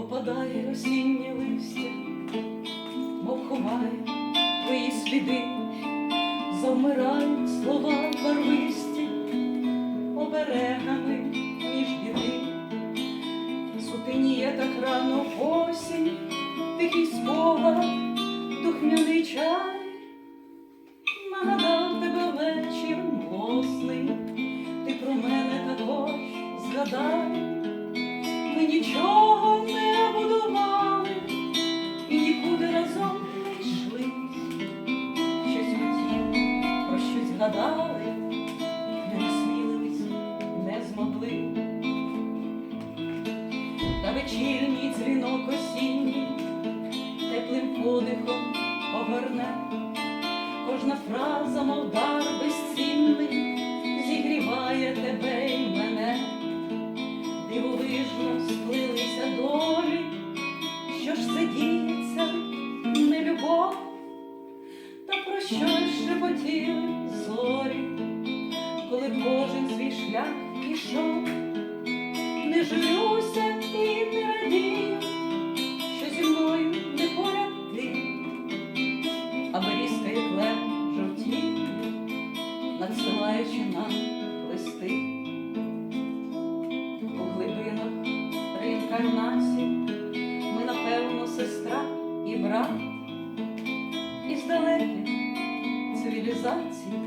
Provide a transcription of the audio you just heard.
опадає осіннє листя, мов ховає твої сліди, завмирають слова барвисті, оберегами між біди. Сутеніє так рано осінь, тихий спогад, духмяний чай, нагадав тебе вечір млосний, ти про мене також згадай, ми нічого про щось гадали, не насмілились, не змогли. Та вечірній дзвінок осінній теплим подихом поверне, кожна фраза, мов дар безцінний, зігріває тебе й мене, дивовижно сплилися долі, що ж це діється, не любов, та про надсилаючи нам листи. У глибинах реінкарнації ми, напевно, сестра і брат із далеких цивілізацій